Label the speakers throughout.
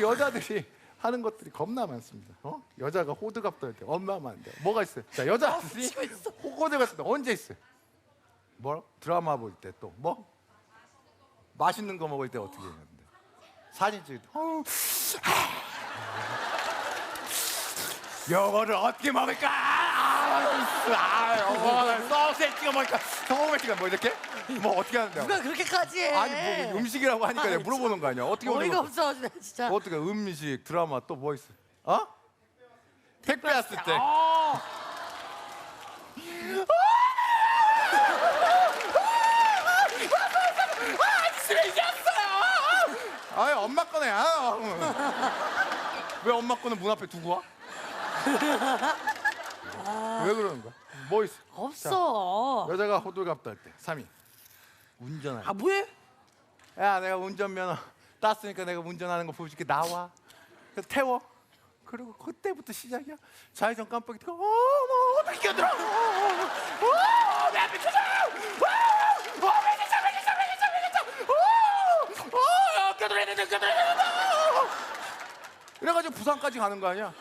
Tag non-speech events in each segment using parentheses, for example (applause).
Speaker 1: 또 여자들이 하는 것들이 겁나 많습니다. 어? 여자가 호들갑 떨 때 엄마만 안 돼. 뭐가 있어요? 자
Speaker 2: 있어.
Speaker 1: 호들갑 떨때 언제 있어요? 뭐 드라마 볼 때 또 뭐? 맛있는 거 먹을 때 어떻게 했는데? 사진 찍을 때. 어우, 아. 요거를 어떻게 먹을까? 아, 아, 요거를 소스에 찍어 먹을까? 소금에 찍어 뭐 이렇게? 뭐 어떻게 하는데?
Speaker 2: 누가 그렇게까지 해?
Speaker 1: 아니 뭐 음식이라고 하니까 내가 물어보는 거 아니야? 어떻게
Speaker 2: 어이가
Speaker 1: 먹는 거?
Speaker 2: 없어 나 진짜.
Speaker 1: 어떻게 음식 드라마 또 뭐 있어? 어? 택배 왔을 때.
Speaker 2: 어.
Speaker 1: 아이 엄마 거네. 아, 어. 왜 엄마 거는 문 앞에 두고 와? 왜 그러는 거야? 뭐 있어?
Speaker 2: 없어.
Speaker 1: 여자가 호들갑 떨 때. 3위. 운전할 때.
Speaker 2: 아 뭐해?
Speaker 1: 야 내가 운전면허 땄으니까 내가 운전하는 거 보여줄게 나와 그래서 태워 그리고 그때부터 시작이야 좌회전 깜빡이 켜고 어머 어떻게 끼어들어 어내 앞에 켜져 어왜 진짜 왜 진짜 왜 진짜 왜 진짜 어어 껴들어야 된다 껴들어야 된다 그래가지고 부산까지 가는 거 아니야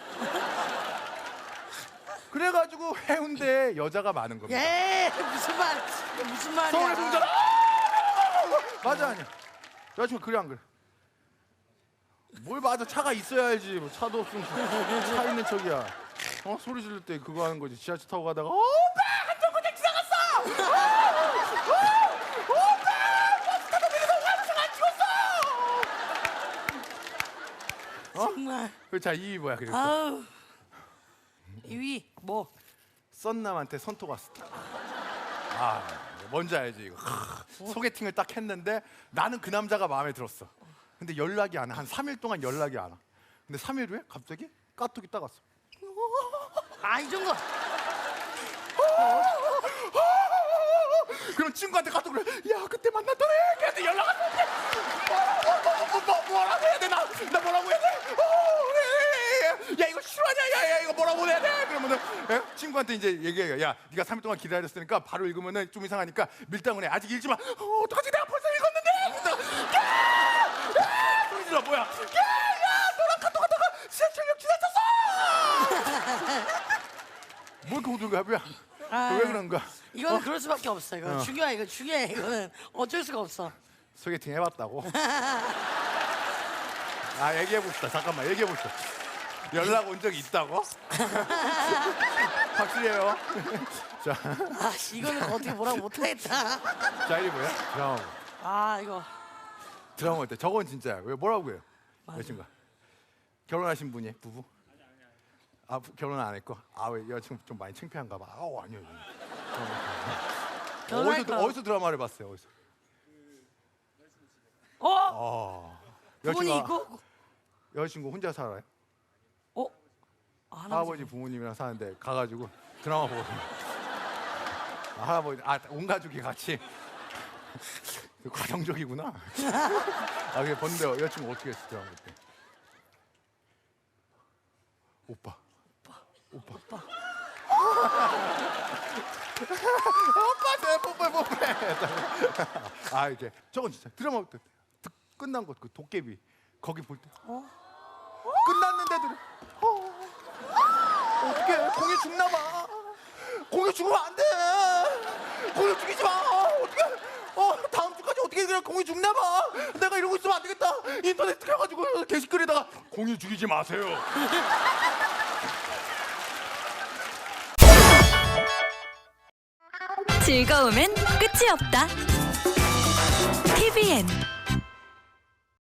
Speaker 1: 그래가지고 해운대에 여자가 많은 겁니다.
Speaker 2: 예 무슨 말 무슨 말이야?
Speaker 1: 서울에서 운전 맞아 아니야. 여자친구 그래 안 그래 뭘 맞아 차가 있어야 알지. 뭐 차도 없으면 차 있는 척이야. 어? 소리 지를 때 그거 하는 거지. 지하철 타고 가다가 어, 오빠! 한정거장 지나갔어! 어, 오빠! 버스 타다 내려서 완성 안 찍었어!
Speaker 2: 정말.
Speaker 1: 그자 이 뭐야 그래
Speaker 2: 아우. 이위 뭐?
Speaker 1: 썬남한테 선톡 때. (laughs) 아, 뭔지 알지 이거. 하, 소개팅을 딱 했는데 나는 그 남자가 마음에 들었어. 근데 연락이 안 와. 한 3일 동안 연락이 안 와. 근데 3일 후에 갑자기 까톡이 딱 왔어.
Speaker 2: 아 이 정도.
Speaker 1: 그럼 친구한테 카톡을 해. 야 그때 만났더니 걔한테 연락 왔는데 뭐, 뭐, 뭐, 뭐, 뭐라고 해야 되나? 나 뭐라고 해야 돼? 어, 그래. 야 이거 실화냐? 야, 야 이거 뭐라고 해야 돼? 그러면은 예? 친구한테 이제 얘기해요. 야 네가 3일 동안 기다렸으니까 바로 읽으면은 좀 이상하니까 밀당을 해. 아직 읽지 마. 어, 어떡하지? 내가 벌써 읽었는데. 그래서 야! 야! 소리 질러 뭐야? 야! 야! 너랑 카톡 하다가 지하철역 지나쳤어! 뭐 이렇게 호들갑이야?
Speaker 2: 아.
Speaker 1: 왜 그런 거야?
Speaker 2: 이거는 그럴 수밖에 없어. 이거 중요해. 이거 중요해. 이거는 어쩔 수가 없어.
Speaker 1: 소개팅 해봤다고? (laughs) 아 얘기해 봅시다. 잠깐만 얘기해 봅시다. 연락 온 적이 있다고? 확실해요. 자,
Speaker 2: 아 씨, 이거는 어떻게 뭐라고 못하겠다.
Speaker 1: 자 이리 뭐야? 드라마.
Speaker 2: 아 이거
Speaker 1: 드라마 때 저건 진짜야. 왜 뭐라고 해요? 여친구 결혼하신 분이 부부? 아 부- 결혼 안 했고 아왜 여친구 좀 많이 창피한가 봐. 아우 아니요. 어디서
Speaker 2: 결혼할까?
Speaker 1: 어디서 드라마를 봤어요? 어디서?
Speaker 2: 어?
Speaker 1: 어. 여친구가-
Speaker 2: 있고?
Speaker 1: 여자친구 혼자 살아요?
Speaker 2: 어? 아,
Speaker 1: 할아버지. 부모님이랑 사는데 가가지고 드라마 보고 아, 할아버지 아 온 가족이 같이 (laughs) 가정적이구나. (laughs) 아 그게 본데 여자친구 어떻게 했을 드라마 때? 오빠. 오빠. 오빠. 오빠 내 뽀뽀 뽀뽀. 아 이제 저건 진짜 드라마 때 드- 끝난 것 그 도깨비 거기 볼 때.
Speaker 2: 어?
Speaker 1: 끝났는데도 어, 어떻게 공이 죽나 봐. 공이 죽으면 안 돼. 공이 죽이지 마. 어떻게? 어 다음 주까지 어떻게 그래 공이 죽나 봐. 내가 이러고 있으면 안 되겠다. 인터넷 켜가지고 게시글에다가 공이 죽이지 마세요.
Speaker 3: 즐거움엔 끝이 없다. TVN